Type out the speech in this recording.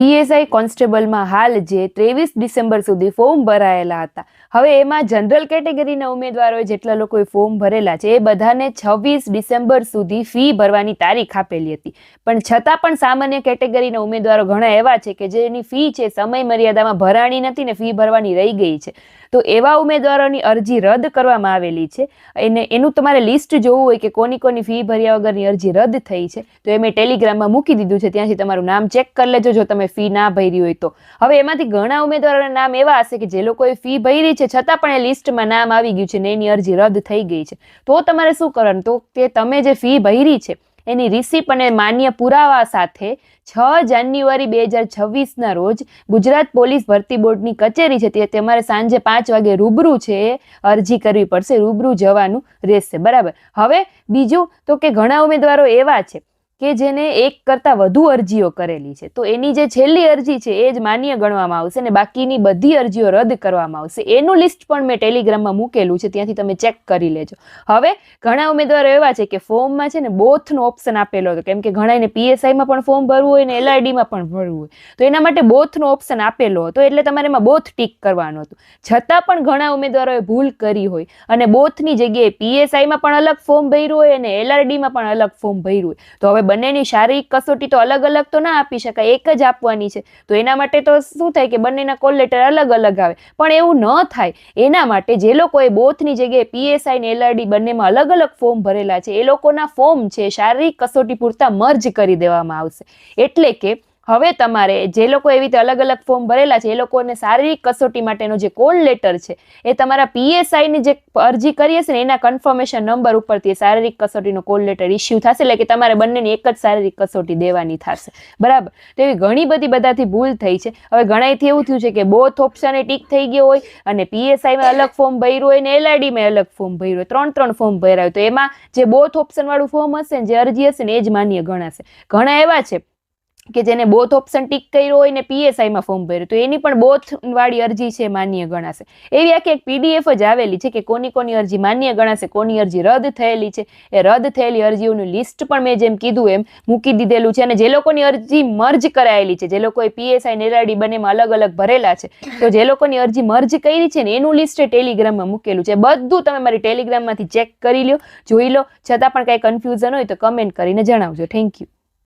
PSI કોન્સ્ટેબલમાં હાલ જે ત્રેવીસ ડિસેમ્બર સુધી ફોર્મ ભરાયેલા હતા. હવે એમાં જનરલ કેટેગરીના ઉમેદવારોએ જેટલા લોકોએ ફોર્મ ભરેલા છે, એ બધાને છવ્વીસ ડિસેમ્બર સુધી ફી ભરવાની તારીખ આપેલી હતી. પણ છતાં પણ સામાન્ય કેટેગરીના ઉમેદવારો ઘણા એવા છે કે જેની ફી છે સમય મર્યાદામાં ભરાણી નથી ને ફી ભરવાની રહી ગઈ છે. તો એવા ઉમેદવારોની અરજી રદ કરવામાં આવેલી છે. એને, એનું તમારે લિસ્ટ જોવું હોય કે કોની કોની ફી ભર્યા વગરની અરજી રદ થઈ છે. તો એ મેં ટેલિગ્રામમાં મૂકી દીધું છે. ત્યાંથી તમારું નામ ચેક કરી લેજો જો તમે ફી ના ભરી હોય તો. હવે એમાંથી ઘણા ઉમેદવારોના નામ એવા હશે કે જે લોકોએ ફી ભરી છે, છતાં પણ એ લિસ્ટમાં નામ આવી ગયું છે ને એની અરજી રદ થઈ ગઈ છે. તો તમારે શું કરવાનું? તો કે તમે જે ફી ભરી છે એની રિસિપ્ટ અને માન્ય પુરાવા સાથે છ જાન્યુઆરી બે હજાર છવ્વીસના રોજ ગુજરાત પોલીસ ભરતી બોર્ડની કચેરી છે. તે તમારે સાંજે પાંચ વાગે રૂબરૂ છે એ અરજી કરવી પડશે. રૂબરૂ જવાનું રહેશે. બરાબર. હવે બીજું તો કે ઘણા ઉમેદવારો એવા છે. કે જેને એક કરતાં વધુ અરજીઓ કરેલી છે. તો એની જે છેલ્લી અરજી છે, એ જ માન્ય ગણવામાં આવશે ને બાકીની બધી અરજીઓ રદ કરવામાં આવશે. એનું લિસ્ટ પણ મેં ટેલિગ્રામમાં મૂકેલું છે, ત્યાંથી તમે ચેક કરી લેજો. હવે ઘણા ઉમેદવારો એવા છે કે ફોર્મમાં છે ને બોથનો ઓપ્શન આપેલો હતો. કેમ કે ઘણાને પીએસઆઈમાં પણ ફોર્મ ભરવું હોય ને એલઆરડીમાં પણ ભરવું હોય. તો એના માટે બોથનો ઓપ્શન આપેલો હતો, એટલે તમારે એમાં બોથ ટીક કરવાનું હતું. છતાં પણ ઘણા ઉમેદવારોએ ભૂલ કરી હોય અને બોથની જગ્યાએ પીએસઆઈમાં પણ અલગ ફોર્મ ભર્યું હોય અને એલઆરડીમાં પણ અલગ ફોર્મ ભર્યું હોય. તો હવે બંનેની શારીરિક કસોટી તો અલગ અલગ તો ના આપી શકાય, એક જ આપવાની છે. તો એના માટે તો શું થાય કે બંનેના કોલ લેટર અલગ અલગ આવે. પણ એવું ન થાય. એના માટે જે લોકોએ બોથની જગ્યાએ પીએસઆઈ ને એલઆરડી બંનેમાં અલગ અલગ ફોર્મ ભરેલા છે, એ લોકોના ફોર્મ છે, શારીરિક કસોટી પૂરતા મર્જ કરી દેવામાં આવશે. એટલે કે હવે તમારે જે લોકો એવી રીતે અલગ અલગ ફોર્મ ભરેલા છે, એ લોકોને શારીરિક કસોટી માટેનો જે કોલ લેટર છે, એ તમારા પીએસઆઈની જે અરજી કરી હશે ને, એના કન્ફર્મેશન નંબર ઉપરથી શારીરિક કસોટીનો કોલ લેટર ઇસ્યુ થશે. એટલે કે તમારે બંનેની એક જ શારીરિક કસોટી દેવાની થશે. બરાબર? તો એવી ઘણી બધી બધાથી ભૂલ થઈ છે. હવે ઘણાથી એવું થયું છે કે બોથ ઓપ્શન ટીક થઈ ગયો હોય અને પીએસઆઈમાં અલગ ફોર્મ ભર્યું હોય ને એલઆઈડીમાં અલગ ફોર્મ ભર્યું હોય, ત્રણ ત્રણ ફોર્મ ભર્યા તો એમાં જે બોથ ઓપ્શનવાળું ફોર્મ હશે ને, જે અરજી હશે ને, એ જ માન્ય ગણાશે. ઘણા એવા છે કે જેને બોથ ઓપ્શન ટીક કર્યો હોય ને પીએસઆઈમાં ફોર્મ ભર્યું, તો એની પણ બોથ વાળી અરજી છે, માન્ય ગણાશે. એવી આખી એક પીડીએફ જ આવેલી છે કે કોની કોની અરજી માન્ય ગણાશે, કોની અરજી રદ થયેલી છે. એ રદ થયેલી અરજીઓનું લિસ્ટ પણ મેં જેમ કીધું એમ મૂકી દીધેલું છે અને જે લોકોની અરજી મર્જ કરાયેલી છે, જે લોકોએ પીએસઆઈ નેરાડી બંનેમાં અલગ અલગ ભરેલા છે, તો જે લોકોની અરજી મર્જ કરી છે ને એનું લિસ્ટ ટેલિગ્રામમાં મૂકેલું છે. બધું તમે મારી ટેલિગ્રામમાંથી ચેક કરી લો જોઈ લો. છતાં પણ કાંઈ કન્ફ્યુઝન હોય તો કમેન્ટ કરીને જણાવજો. Thank you